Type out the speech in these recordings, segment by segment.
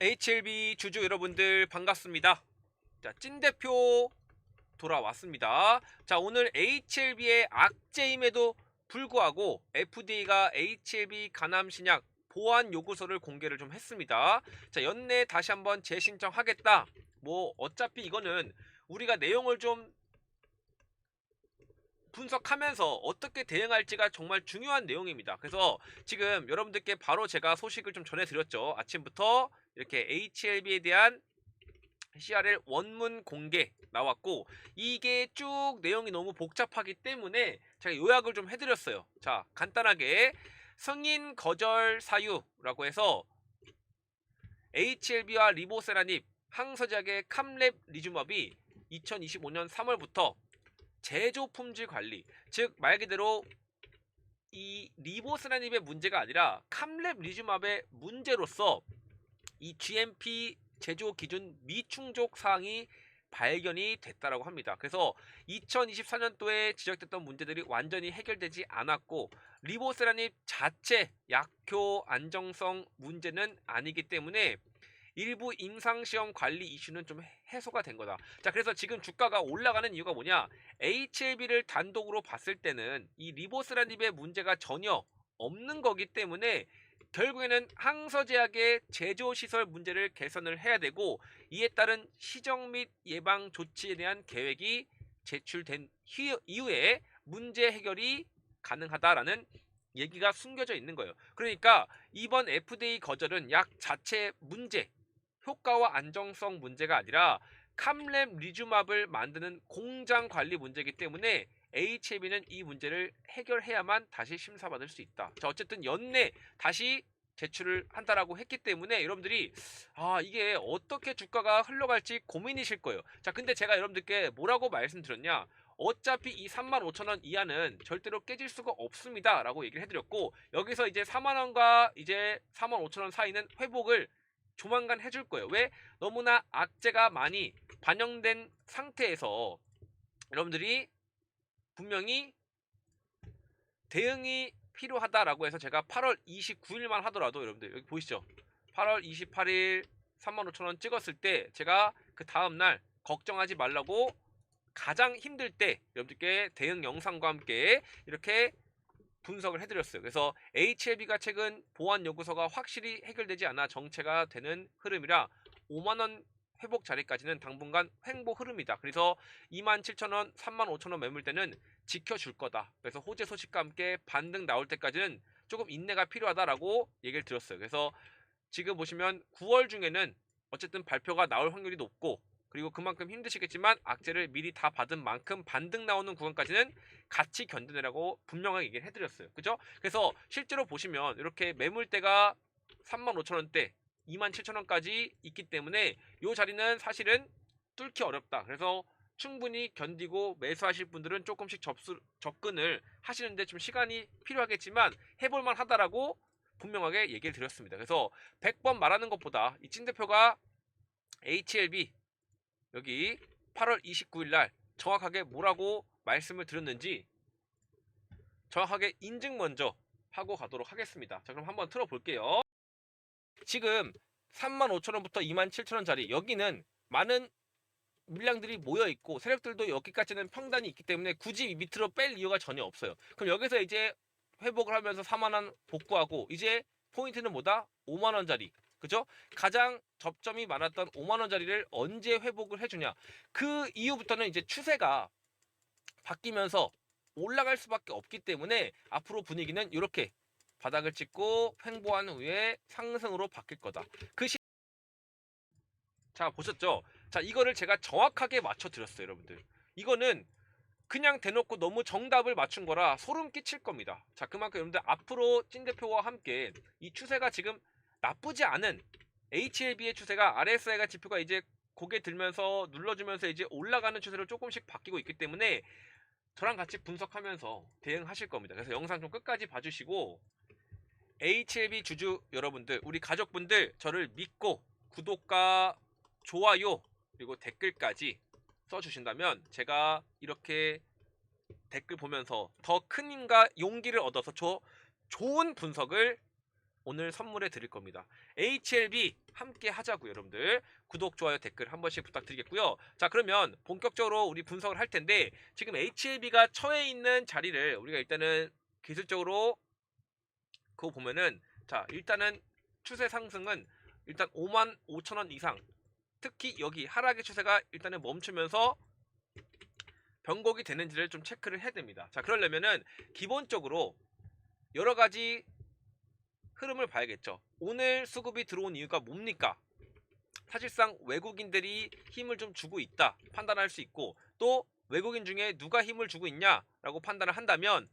HLB 주주 여러분들 반갑습니다. 자, 찐 대표 돌아왔습니다. 자, 오늘 HLB의 악재임에도 불구하고 FDA가 HLB 간암 신약 보완 요구서를 공개를 좀 했습니다. 자, 연내 다시 한번 재신청하겠다. 뭐 어차피 이거는 우리가 내용을 좀 분석하면서 어떻게 대응할지가 정말 중요한 내용입니다. 그래서 지금 여러분들께 바로 제가 소식을 좀 전해드렸죠. 아침부터 이렇게 HLB에 대한 CRL 원문 공개 나왔고 이게 쭉 내용이 너무 복잡하기 때문에 제가 요약을 좀 해드렸어요. 자 간단하게 승인 거절 사유라고 해서 HLB와 리보세라닙 항서작의 캄랩 리주머비 2025년 3월부터 제조 품질 관리 즉 말 그대로 이 리보스라닙의 문제가 아니라 캄랩 리주맙의 문제로서 이 GMP 제조 기준 미충족 사항이 발견이 됐다라고 합니다. 그래서 2024년도에 지적됐던 문제들이 완전히 해결되지 않았고 리보세라닙 자체 약효 안정성 문제는 아니기 때문에 일부 임상시험 관리 이슈는 좀 해소가 된 거다. 자, 그래서 지금 주가가 올라가는 이유가 뭐냐? HLB를 단독으로 봤을 때는 이 리보스라닙의 문제가 전혀 없는 거기 때문에 결국에는 항서제약의 제조시설 문제를 개선을 해야 되고 이에 따른 시정 및 예방 조치에 대한 계획이 제출된 희- 이후에 문제 해결이 가능하다라는 얘기가 숨겨져 있는 거예요. 그러니까 이번 FDA 거절은 약 자체 문제, 효과와 안정성 문제가 아니라 캄랩 리주맙을 만드는 공장 관리 문제이기 때문에 HMB는 이 문제를 해결해야만 다시 심사받을 수 있다. 자, 어쨌든 연내 다시 제출을 한다라고 했기 때문에 여러분들이 아 이게 어떻게 주가가 흘러갈지 고민이실 거예요. 자, 근데 제가 여러분들께 뭐라고 말씀드렸냐? 어차피 이 35,000원 이하는 절대로 깨질 수가 없습니다 라고 얘기를 해드렸고 여기서 이제 4만원과 이제 45,000원 사이는 회복을 조만간 해줄 거예요. 왜? 너무나 악재가 많이 반영된 상태에서 여러분들이 분명히 대응이 필요하다라고 해서 제가 8월 29일만 하더라도 여러분들 여기 보이시죠? 8월 28일 35,000원 찍었을 때 제가 그 다음날 걱정하지 말라고 가장 힘들 때 여러분들께 대응 영상과 함께 이렇게 분석을 해드렸어요. 그래서 HLB가 최근 보안 요구서가 확실히 해결되지 않아 정체가 되는 흐름이라 5만 원 회복 자리까지는 당분간 횡보 흐름이다. 그래서 27,000원, 35,000원 매물대는 지켜줄 거다. 그래서 호재 소식과 함께 반등 나올 때까지는 조금 인내가 필요하다라고 얘기를 들었어요. 그래서 지금 보시면 9월 중에는 어쨌든 발표가 나올 확률이 높고 그리고 그만큼 힘드시겠지만 악재를 미리 다 받은 만큼 반등 나오는 구간까지는 같이 견뎌내라고 분명하게 얘기를 해드렸어요. 그죠? 그래서 실제로 보시면 이렇게 매물대가 35,000원대, 27,000원까지 있기 때문에 이 자리는 사실은 뚫기 어렵다. 그래서 충분히 견디고 매수하실 분들은 조금씩 접수, 접근을 하시는데 좀 시간이 필요하겠지만 해볼만 하다라고 분명하게 얘기를 드렸습니다. 그래서 100번 말하는 것보다 이 찐 대표가 HLB 여기 8월 29일 날 정확하게 뭐라고 말씀을 드렸는지 정확하게 인증 먼저 하고 가도록 하겠습니다. 자, 그럼 한번 틀어 볼게요. 지금 35,000원부터 27,000원짜리 여기는 많은 물량들이 모여 있고 세력들도 여기까지는 평단이 있기 때문에 굳이 이 밑으로 뺄 이유가 전혀 없어요. 그럼 여기서 이제 회복을 하면서 4만 원 복구하고 이제 포인트는 뭐다? 5만 원짜리. 그죠? 가장 접점이 많았던 5만 원짜리를 언제 회복을 해주냐? 그 이후부터는 이제 추세가 바뀌면서 올라갈 수밖에 없기 때문에 앞으로 분위기는 이렇게 바닥을 찍고 횡보한 후에 상승으로 바뀔 거다. 그 시... 자 보셨죠? 자 이거를 제가 정확하게 맞춰 드렸어요, 여러분들. 이거는 그냥 대놓고 너무 정답을 맞춘 거라 소름 끼칠 겁니다. 자 그만큼 여러분들 앞으로 찐 대표와 함께 이 추세가 지금 나쁘지 않은 HLB의 추세가 RSI가 지표가 이제 고개 들면서 눌러주면서 이제 올라가는 추세로 조금씩 바뀌고 있기 때문에 저랑 같이 분석하면서 대응하실 겁니다. 그래서 영상 좀 끝까지 봐주시고 HLB 주주 여러분들, 우리 가족분들 저를 믿고 구독과 좋아요 그리고 댓글까지 써주신다면 제가 이렇게 댓글 보면서 더 큰 힘과 용기를 얻어서 저 좋은 분석을 오늘 선물해 드릴 겁니다. HLB 함께 하자고요, 여러분들. 구독, 좋아요, 댓글 한 번씩 부탁드리겠고요. 자, 그러면 본격적으로 우리 분석을 할 텐데 지금 HLB가 처해 있는 자리를 우리가 일단은 기술적으로 그거 보면은 자, 일단은 추세 상승은 일단 5만 5천 원 이상 특히 여기 하락의 추세가 일단은 멈추면서 변곡이 되는지를 좀 체크를 해야 됩니다. 자, 그러려면은 기본적으로 여러 가지 흐름을 봐야겠죠. 오늘 수급이 들어온 이유가 뭡니까? 사실상 외국인들이 힘을 좀 주고 있다 판단할 수 있고 또 외국인 중에 누가 힘을 주고 있냐라고 판단을 한다면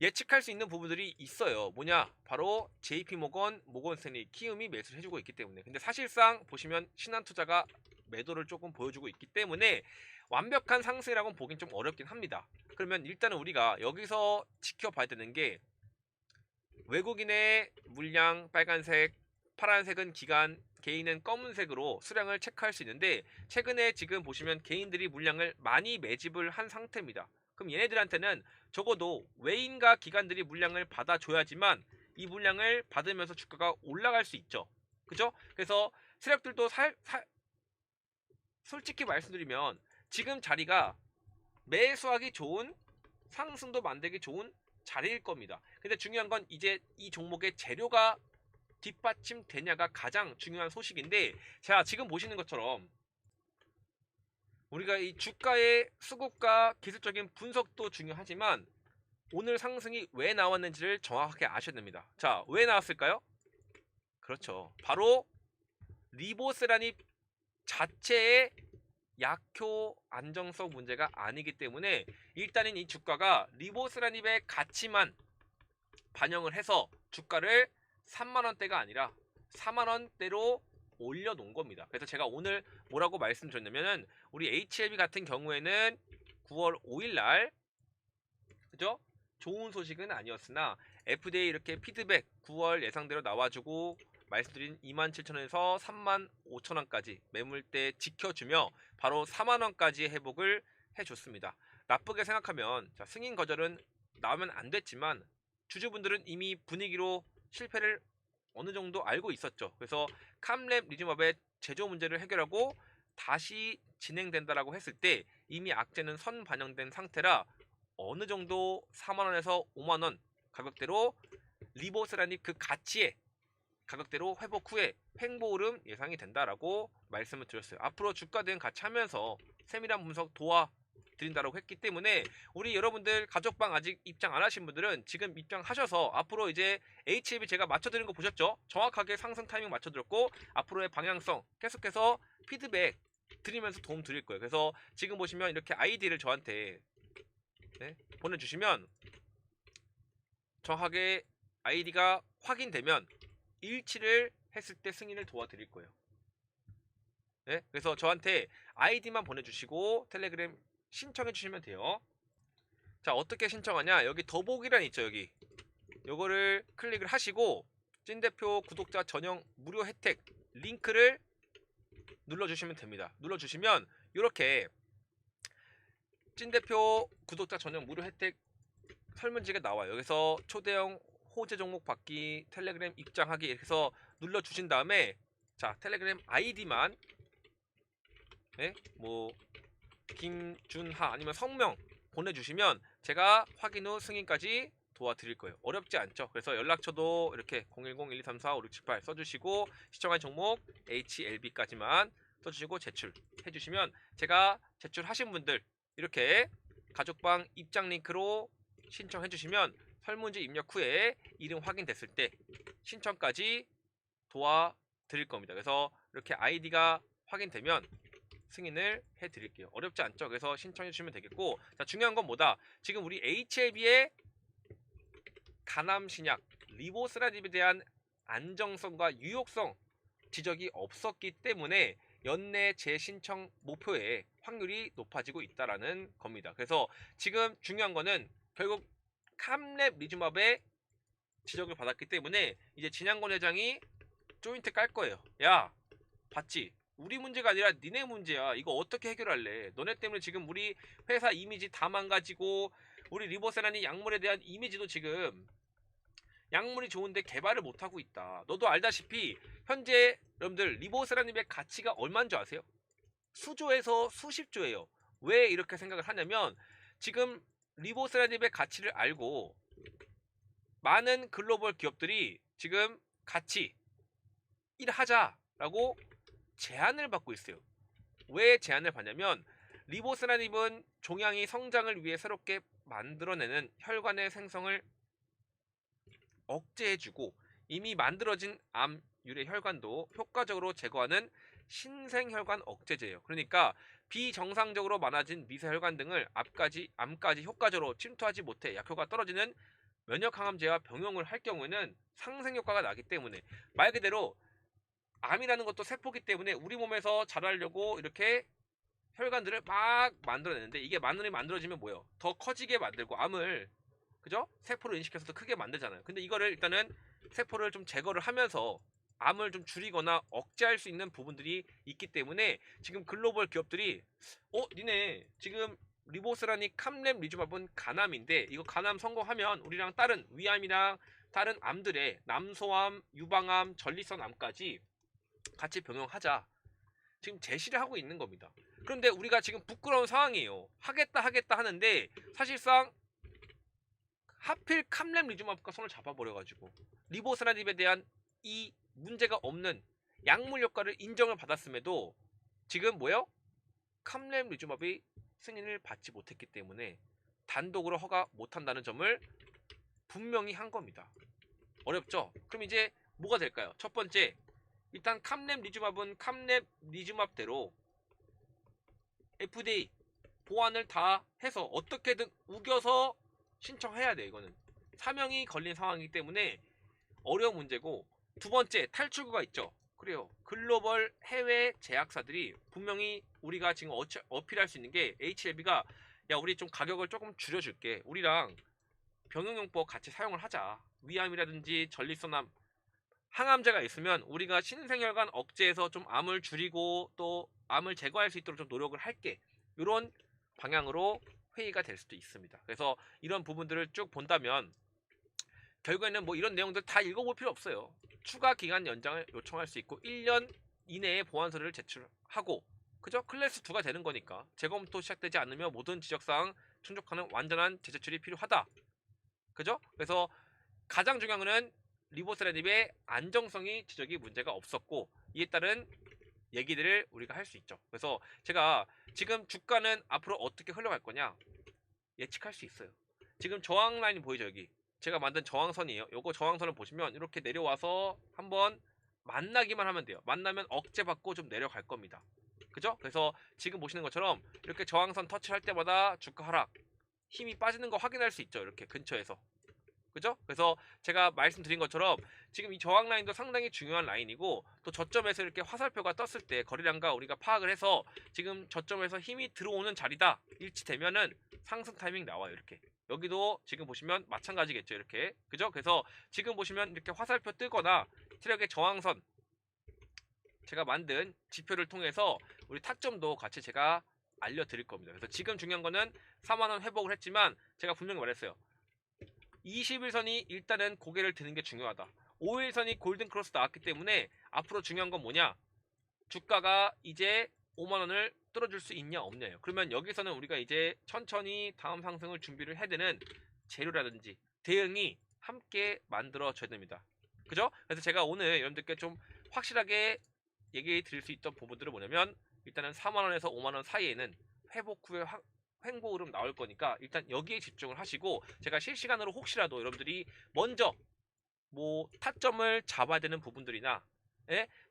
예측할 수 있는 부분들이 있어요. 뭐냐? 바로 JP 모건, 모건 스탠리, 키움이 매수를 해주고 있기 때문에. 근데 사실상 보시면 신한투자가 매도를 조금 보여주고 있기 때문에 완벽한 상승이라고는 보긴 좀 어렵긴 합니다. 그러면 일단은 우리가 여기서 지켜봐야 되는 게 외국인의 물량 빨간색, 파란색은 기간, 개인은 검은색으로 수량을 체크할 수 있는데 최근에 지금 보시면 개인들이 물량을 많이 매집을 한 상태입니다. 그럼 얘네들한테는 적어도 외인과 기관들이 물량을 받아줘야지만 이 물량을 받으면서 주가가 올라갈 수 있죠. 그죠? 그래서 세력들도 살, 살 솔직히 말씀드리면 지금 자리가 매수하기 좋은 상승도 만들기 좋은 자리일 겁니다. 근데 중요한 건 이제 이 종목의 재료가 뒷받침 되냐가 가장 중요한 소식인데 자 지금 보시는 것처럼 우리가 이 주가의 수급과 기술적인 분석도 중요하지만 오늘 상승이 왜 나왔는지를 정확하게 아셔야 됩니다. 자, 왜 나왔을까요? 그렇죠. 바로 리보세라니 자체의 약효 안정성 문제가 아니기 때문에 일단은 이 주가가 리보스라닙의 가치만 반영을 해서 주가를 3만 원대가 아니라 4만 원대로 올려놓은 겁니다. 그래서 제가 오늘 뭐라고 말씀드렸냐면은 우리 HLB 같은 경우에는 9월 5일 날 그죠? 좋은 소식은 아니었으나 FDA 이렇게 피드백 9월 예상대로 나와주고 말씀드린 27,000원에서 35,000원까지 매물대 지켜주며 바로 4만원까지 회복을 해줬습니다. 나쁘게 생각하면 자, 승인 거절은 나오면 안 됐지만 주주분들은 이미 분위기로 실패를 어느 정도 알고 있었죠. 그래서 캄랩 리즘업의 제조 문제를 해결하고 다시 진행된다라고 했을 때 이미 악재는 선 반영된 상태라 어느 정도 4만원에서 5만원 가격대로 리보스라니 그 가치에 가격대로 회복 후에 횡보 오름 예상이 된다라고 말씀을 드렸어요. 앞으로 주가 대응 같이 하면서 세밀한 분석 도와 드린다라고 했기 때문에 우리 여러분들 가족방 아직 입장 안 하신 분들은 지금 입장하셔서 앞으로 이제 HLB 제가 맞춰드린 거 보셨죠? 정확하게 상승 타이밍 맞춰드렸고 앞으로의 방향성 계속해서 피드백 드리면서 도움 드릴 거예요. 그래서 지금 보시면 이렇게 아이디를 저한테 네? 보내주시면 정확하게 아이디가 확인되면 일치를 했을 때 승인을 도와드릴 거예요. 네? 그래서 저한테 아이디만 보내주시고 텔레그램 신청해 주시면 돼요. 자 어떻게 신청하냐 여기 더보기란 있죠 여기 요거를 클릭을 하시고 찐대표 구독자 전용 무료 혜택 링크를 눌러주시면 됩니다. 눌러주시면 이렇게 찐대표 구독자 전용 무료 혜택 설문지가 나와요. 여기서 초대형 호재 종목 받기 텔레그램 입장하기 이렇게 해서 눌러 주신 다음에 자 텔레그램 아이디만 네? 뭐 김준하 아니면 성명 보내주시면 제가 확인 후 승인까지 도와드릴 거예요. 어렵지 않죠? 그래서 연락처도 이렇게 010-1234-5678 써주시고 시청한 종목 HLB까지만 써주시고 제출해 주시면 제가 제출하신 분들 이렇게 가족방 입장 링크로 신청해 주시면 설문지 입력 후에 이름 확인됐을 때 신청까지 도와드릴 겁니다. 그래서 이렇게 아이디가 확인되면 승인을 해드릴게요. 어렵지 않죠? 그래서 신청해 주시면 되겠고 자 중요한 건 뭐다? 지금 우리 HLB의 가남 신약 리보스라닙에 대한 안정성과 유효성 지적이 없었기 때문에 연내 재신청 목표의 확률이 높아지고 있다라는 겁니다. 그래서 지금 중요한 거는 결국 캄랩 리즈업의 지적을 받았기 때문에 이제 진양권 회장이 조인트 깔 거예요. 야, 봤지? 우리 문제가 아니라 니네 문제야. 이거 어떻게 해결할래? 너네 때문에 지금 우리 회사 이미지 다 망가지고 우리 리버세라니 약물에 대한 이미지도 지금 약물이 좋은데 개발을 못 하고 있다. 너도 알다시피 현재 여러분들 리보세라님의 가치가 얼마인 줄 아세요? 수조에서 수십조예요. 왜 이렇게 생각을 하냐면 지금 리보세라님의 가치를 알고 많은 글로벌 기업들이 지금 같이 일하자라고 제안을 받고 있어요. 왜 제안을 받냐면 리보세라님은 종양이 성장을 위해 새롭게 만들어내는 혈관의 생성을 억제해주고 이미 만들어진 암 유래 혈관도 효과적으로 제거하는 신생혈관 억제제예요. 그러니까 비정상적으로 많아진 미세혈관 등을 암까지 암까지 효과적으로 침투하지 못해 약효가 떨어지는 면역 항암제와 병용을 할 경우에는 상생 효과가 나기 때문에 말 그대로 암이라는 것도 세포기 때문에 우리 몸에서 자라려고 이렇게 혈관들을 막 만들어내는데 이게 마늘이 만들어지면 뭐예요? 더 커지게 만들고 암을 그죠? 세포를 인식해서 더 크게 만들잖아요. 근데 이거를 일단은 세포를 좀 제거를 하면서 암을 좀 줄이거나 억제할 수 있는 부분들이 있기 때문에 지금 글로벌 기업들이 어 니네 지금 리보스라니 캄렘 리주밥은 간암인데 이거 간암 성공하면 우리랑 다른 위암이랑 다른 암들의 남소암, 유방암, 전리성 암까지 같이 병용하자. 지금 제시를 하고 있는 겁니다. 그런데 우리가 지금 부끄러운 상황이에요. 하겠다 하겠다 하는데 사실상 하필 캄렘 리주마프가 손을 잡아버려가지고 리보스라닙에 대한 이 문제가 없는 약물 효과를 인정을 받았음에도 지금 뭐요? 캄렘 리주마비 승인을 받지 못했기 때문에 단독으로 허가 못한다는 점을 분명히 한 겁니다. 어렵죠? 그럼 이제 뭐가 될까요? 첫 번째, 일단 캄렘 리주맙은 캄렘 리주맙대로 FDA 보완을 다 해서 어떻게든 우겨서 신청해야 돼 이거는 사명이 걸린 상황이기 때문에 어려운 문제고 두 번째 탈출구가 있죠. 그래요. 글로벌 해외 제약사들이 분명히 우리가 지금 어필할 수 있는 게 HLB가 야 우리 좀 가격을 조금 줄여줄게. 우리랑 병용용법 같이 사용을 하자. 위암이라든지 전립선암. 항암제가 있으면 우리가 신생혈관 억제해서 좀 암을 줄이고 또 암을 제거할 수 있도록 좀 노력을 할게. 이런 방향으로 회의가 될 수도 있습니다. 그래서 이런 부분들을 쭉 본다면 결국에는 뭐 이런 내용들 다 읽어볼 필요 없어요. 추가 기간 연장을 요청할 수 있고 1년 이내에 보완서를 제출하고 그죠? 클래스 2가 되는 거니까 재검토 시작되지 않으면 모든 지적사항 충족하는 완전한 재제출이 필요하다. 그죠? 그래서 가장 중요한 거는 리보스레닙의 안정성이 지적이 문제가 없었고 이에 따른 얘기들을 우리가 할 수 있죠. 그래서 제가 지금 주가는 앞으로 어떻게 흘러갈 거냐 예측할 수 있어요. 지금 저항 라인 보이죠 여기 제가 만든 저항선이에요. 요거 저항선을 보시면 이렇게 내려와서 한번 만나기만 하면 돼요. 만나면 억제받고 좀 내려갈 겁니다. 그죠? 그래서 지금 보시는 것처럼 이렇게 저항선 터치할 때마다 주가 하락 힘이 빠지는 거 확인할 수 있죠. 이렇게 근처에서 그죠? 그래서 제가 말씀드린 것처럼 지금 이 저항 라인도 상당히 중요한 라인이고 또 저점에서 이렇게 화살표가 떴을 때 거래량과 우리가 파악을 해서 지금 저점에서 힘이 들어오는 자리다 일치되면은 상승 타이밍 나와요 이렇게 여기도 지금 보시면 마찬가지겠죠 이렇게 그죠? 그래서 지금 보시면 이렇게 화살표 뜨거나 트랙의 저항선 제가 만든 지표를 통해서 우리 타점도 같이 제가 알려드릴 겁니다. 그래서 지금 중요한 거는 4만원 회복을 했지만 제가 분명히 말했어요. 21선이 일단은 고개를 드는 게 중요하다. 5일선이 골든 크로스 나왔기 때문에 앞으로 중요한 건 뭐냐? 주가가 이제 5만원을 뚫어줄 수 있냐 없냐요. 그러면 여기서는 우리가 이제 천천히 다음 상승을 준비를 해야 되는 재료라든지 대응이 함께 만들어져야 됩니다. 그죠? 그래서 제가 오늘 여러분들께 좀 확실하게 얘기 드릴 수 있던 부분들은 뭐냐면 일단은 4만원에서 5만원 사이에는 회복 후에 횡보 흐름 나올 거니까 일단 여기에 집중을 하시고 제가 실시간으로 혹시라도 여러분들이 먼저 뭐 타점을 잡아야 되는 부분들이나 예?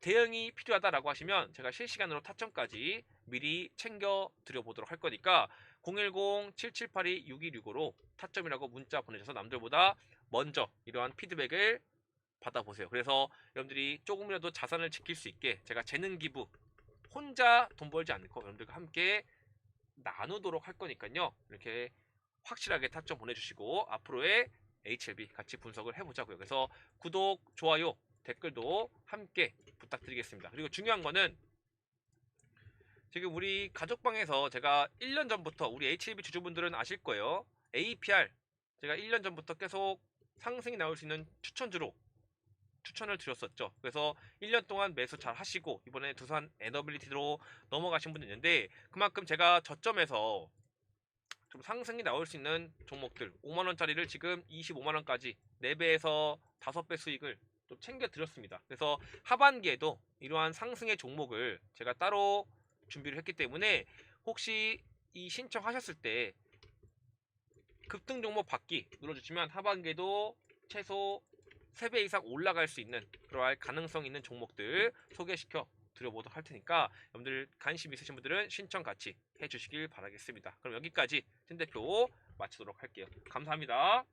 대응이 필요하다라고 하시면 제가 실시간으로 타점까지 미리 챙겨 드려 보도록 할 거니까 010-7782-6265로 타점이라고 문자 보내셔서 남들보다 먼저 이러한 피드백을 받아보세요. 그래서 여러분들이 조금이라도 자산을 지킬 수 있게 제가 재능 기부 혼자 돈 벌지 않고 여러분들과 함께 나누도록 할 거니까요. 이렇게 확실하게 타점 보내주시고 앞으로의 HLB 같이 분석을 해보자고요. 그래서 구독, 좋아요, 댓글도 함께 부탁드리겠습니다. 그리고 중요한 거는 지금 우리 가족방에서 제가 1년 전부터 우리 HLB 주주분들은 아실 거예요. APR 제가 1년 전부터 계속 상승이 나올 수 있는 추천주로 추천을 드렸었죠. 그래서 1년 동안 매수 잘 하시고 이번에 두산 에너빌리티로 넘어가신 분도 있는데 그만큼 제가 저점에서 좀 상승이 나올 수 있는 종목들 5만 원짜리를 지금 25만 원까지 4배에서 5배 수익을 좀 챙겨 드렸습니다. 그래서 하반기에도 이러한 상승의 종목을 제가 따로 준비를 했기 때문에 혹시 이 신청하셨을 때 급등 종목 받기 눌러주시면 하반기에도 최소 3배 이상 올라갈 수 있는 그러할 가능성 있는 종목들 소개시켜 드려보도록 할 테니까 여러분들 관심 있으신 분들은 신청 같이 해주시길 바라겠습니다. 그럼 여기까지 진 대표 마치도록 할게요. 감사합니다.